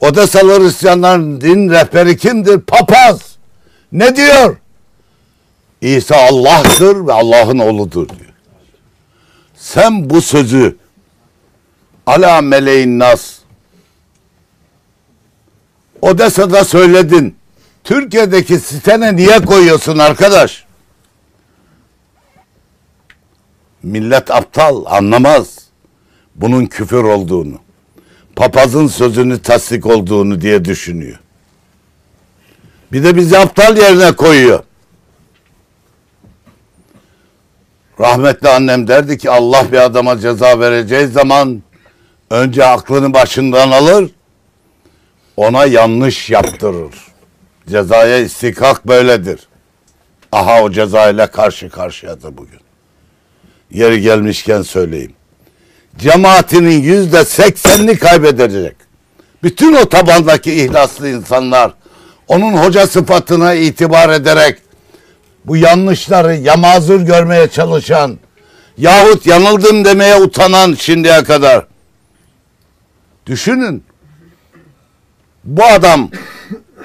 Odesalı Hristiyanların din rehberi kimdir? Papaz. Ne diyor? İsa Allah'tır ve Allah'ın oğludur diyor. Sen bu sözü ala meleğin nas Odessa'da söyledin. Türkiye'deki sitene niye koyuyorsun arkadaş? Millet aptal anlamaz bunun küfür olduğunu. Papazın sözünü tasdik olduğunu diye düşünüyor. Bir de bizi aptal yerine koyuyor. Rahmetli annem derdi ki Allah bir adama ceza vereceği zaman önce aklını başından alır ona yanlış yaptırır. Cezaya istikak böyledir. Aha o cezayla karşı karşıyadır bugün. Yeri gelmişken söyleyeyim. Cemaatinin yüzde seksenini kaybedecek. Bütün o tabandaki ihlaslı insanlar onun hoca sıfatına itibar ederek bu yanlışları yamazur görmeye çalışan yahut yanıldım demeye utanan şimdiye kadar düşünün bu adam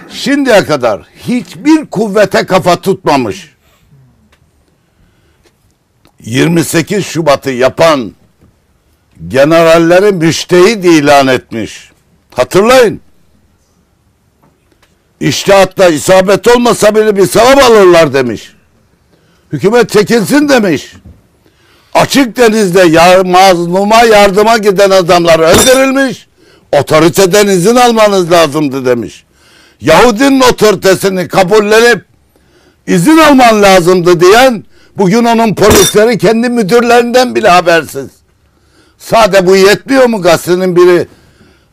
şimdiye kadar hiçbir kuvvete kafa tutmamış. 28 Şubat'ı yapan generalleri müştehit ilan etmiş. Hatırlayın. İştihatta isabet olmasa bile bir sevap alırlar demiş. Hükümet çekilsin demiş. Açık denizde mazluma yardıma giden adamlar öldürülmüş. Otoriteden izin almanız lazımdı demiş. Yahudinin otoritesini kabullenip izin alman lazımdı diyen bugün onun polisleri kendi müdürlerinden bile habersiz. Sade bu yetmiyor mu gazetenin biri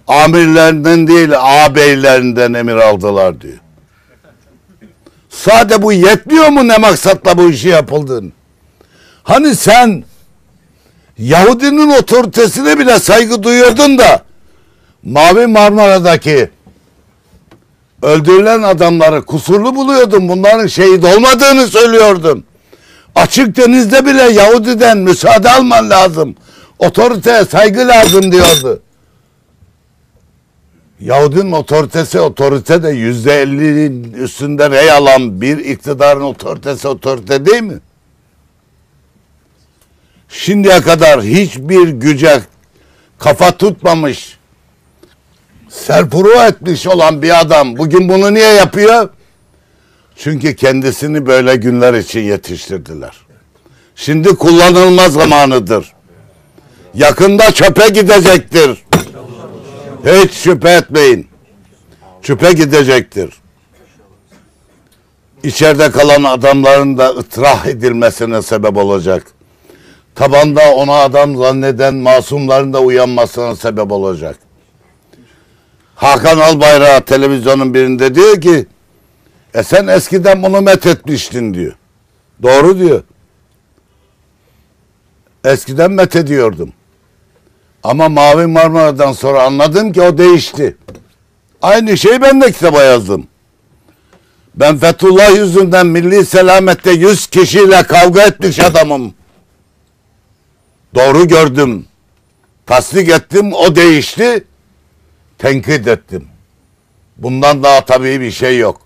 amirlerinden değil ağabeylerinden emir aldılar diyor. Sade bu yetmiyor mu ne maksatla bu işi yapıldığını? Hani sen Yahudinin otoritesine bile saygı duyuyordun da Mavi Marmara'daki öldürülen adamları kusurlu buluyordun. Bunların şehit olmadığını söylüyordun. Açık denizde bile Yahudi'den müsaade alman lazım. Otoriteye saygı lazım diyordu. Yahudinin otoritesi otorite de yüzde ellinin üstünde rey alan bir iktidarın otoritesi otorite değil mi? Şimdiye kadar hiçbir güce kafa tutmamış, serpuru etmiş olan bir adam bugün bunu niye yapıyor? Çünkü kendisini böyle günler için yetiştirdiler. Şimdi kullanılma zamanıdır. Yakında çöpe gidecektir. Hiç şüphe etmeyin. Çöpe gidecektir. İçeride kalan adamların da ıtrah edilmesine sebep olacak. Tabanda ona adam zanneden masumların da uyanmasına sebep olacak. Hakan Albayrak televizyonun birinde diyor ki e sen eskiden bunu met etmiştin diyor. Doğru diyor. Eskiden met ediyordum. Ama Mavi Marmara'dan sonra anladım ki o değişti. Aynı şeyi ben de kitaba yazdım. Ben Fethullah yüzünden milli selamette yüz kişiyle kavga etmiş adamım. Doğru gördüm. Tasdik ettim, o değişti. Tenkit ettim. Bundan daha tabii bir şey yok.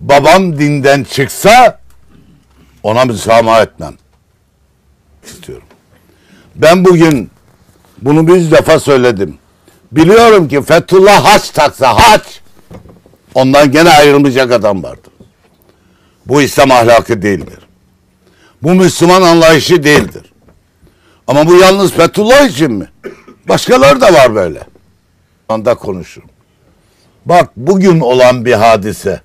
Babam dinden çıksa ona müsamaha etmem. istiyorum. Ben bugün bunu bir defa söyledim. Biliyorum ki Fethullah haç taksa haç ondan gene ayrılmayacak adam vardır. Bu İslam ahlakı değildir. Bu Müslüman anlayışı değildir. Ama bu yalnız Fethullah için mi? Başkaları da var böyle. Anda konuşurum. Bak bugün olan bir hadise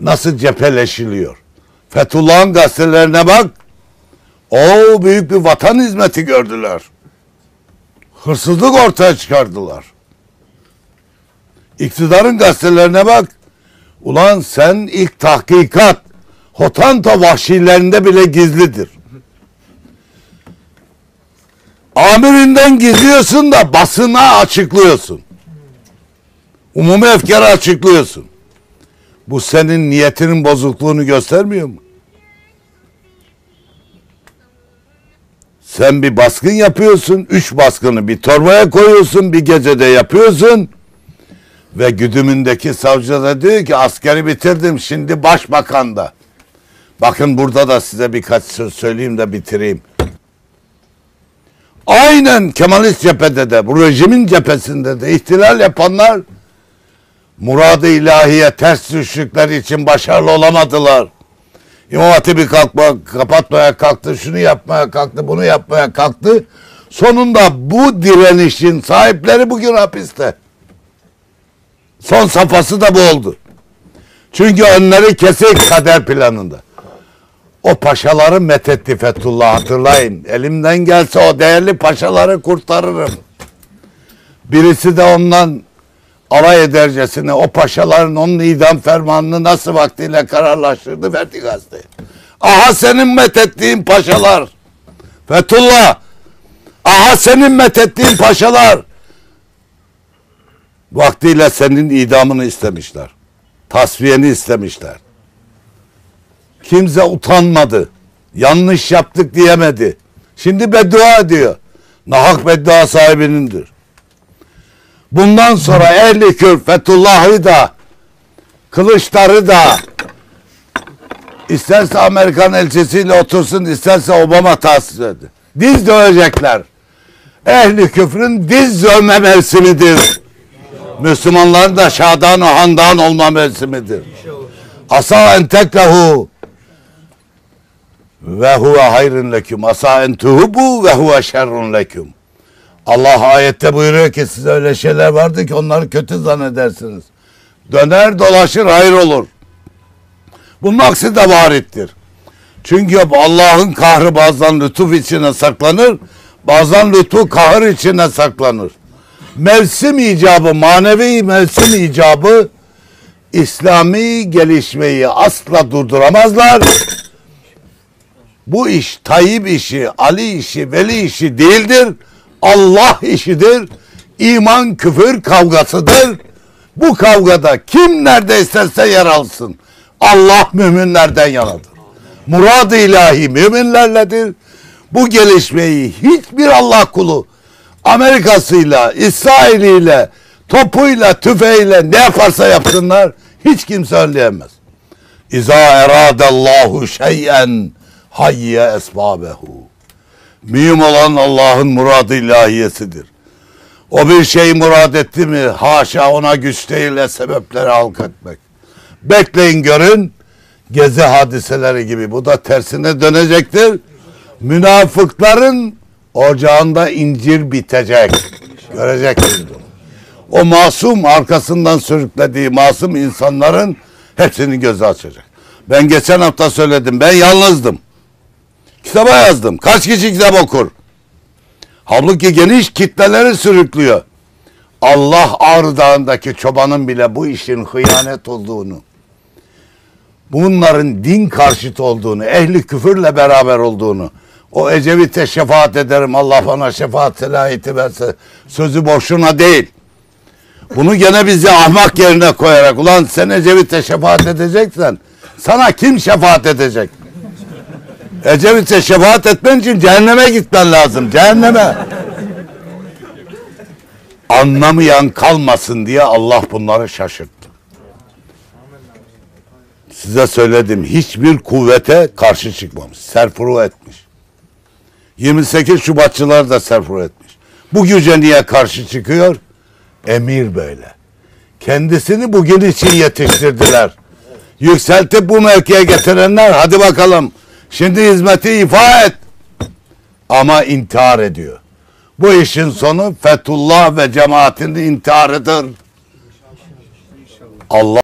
nasıl cepheleşiliyor. Fethullah'ın gazetelerine bak. O büyük bir vatan hizmeti gördüler. Hırsızlık ortaya çıkardılar. İktidarın gazetelerine bak. Ulan sen ilk tahkikat Hotanto vahşilerinde bile gizlidir. Amirinden gizliyorsun da basına açıklıyorsun. Umumi efkarı açıklıyorsun. Bu senin niyetinin bozukluğunu göstermiyor mu? Sen bir baskın yapıyorsun. Üç baskını bir torbaya koyuyorsun. Bir gecede yapıyorsun. Ve güdümündeki savcı da diyor ki askeri bitirdim. Şimdi başbakan da. Bakın burada da size birkaç söz söyleyeyim de bitireyim. Aynen Kemalist cephede de bu rejimin cephesinde de ihtilal yapanlar muradı ilahiye ters düştükleri için başarılı olamadılar. İmam Hatip'i kalkma, kapatmaya kalktı, şunu yapmaya kalktı, bunu yapmaya kalktı. Sonunda bu direnişin sahipleri bugün hapiste. Son safhası da bu oldu. Çünkü önleri kesik kader planında. O paşaları methetti Fethullah hatırlayın. Elimden gelse o değerli paşaları kurtarırım. Birisi de ondan alay edercesine o paşaların onun idam fermanını nasıl vaktiyle kararlaştırdı verdi gazeteye. Aha senin methettiğin paşalar. Fethullah. Aha senin methettiğin paşalar. Vaktiyle senin idamını istemişler. Tasfiyeni istemişler. Kimse utanmadı. Yanlış yaptık diyemedi. Şimdi beddua ediyor. Nahak beddua sahibinindir. Bundan sonra ehli kür Fethullah'ı da Kılıçdar'ı da isterse Amerikan elçisiyle otursun isterse Obama tahsis eder. Diz dövecekler. Ehli küfrün diz dövme mevsimidir. Müslümanların da şadan handan olma mevsimidir. Asa en teklehu ve huve hayrun leküm. Asa en tuhubu ve huve şerrun leküm. Allah ayette buyuruyor ki size öyle şeyler vardı ki onları kötü zannedersiniz. Döner dolaşır hayır olur. Bunun aksi de varittir. Çünkü Allah'ın kahrı bazen lütuf içine saklanır, bazen lütfu kahır içine saklanır. Mevsim icabı, manevi mevsim icabı İslami gelişmeyi asla durduramazlar. Bu iş Tayyip işi, Ali işi, Veli işi değildir. Allah işidir. İman küfür kavgasıdır. Bu kavgada kim nerede isterse yer alsın. Allah müminlerden yanadır. Murad-ı ilahi müminlerledir. Bu gelişmeyi hiçbir Allah kulu Amerika'sıyla, İsrail'iyle, topuyla, tüfeğiyle ne yaparsa yapsınlar hiç kimse önleyemez. İza eradallahu şeyen hayye esbabehu. Mühim olan Allah'ın muradı ilahiyesidir. O bir şey murad etti mi haşa ona güç değil sebepleri halk etmek. Bekleyin görün gezi hadiseleri gibi bu da tersine dönecektir. Münafıkların ocağında incir bitecek. Göreceksiniz bunu. O masum arkasından sürüklediği masum insanların hepsini göze açacak. Ben geçen hafta söyledim. Ben yalnızdım. Kitaba yazdım. Kaç kişi kitap okur? Halbuki geniş kitleleri sürüklüyor. Allah Ağrı Dağı'ndaki çobanın bile bu işin hıyanet olduğunu, bunların din karşıtı olduğunu, ehli küfürle beraber olduğunu, o Ecevit'e şefaat ederim Allah bana şefaat selahiyeti verse sözü boşuna değil. Bunu gene bizi ahmak yerine koyarak ulan sen Ecevit'e şefaat edeceksen sana kim şefaat edecek? Ecevit'e şefaat etmen için cehenneme gitmen lazım. Cehenneme. Anlamayan kalmasın diye Allah bunları şaşırttı. Size söyledim hiçbir kuvvete karşı çıkmamış. Serfuru etmiş. 28 Şubatçılar da serfuru etmiş. Bu güce niye karşı çıkıyor? Emir böyle. Kendisini bugün için yetiştirdiler. Yükseltip bu mevkiye getirenler hadi bakalım Şimdi hizmeti ifa et. Ama intihar ediyor. Bu işin sonu Fethullah ve cemaatinin intiharıdır. Allah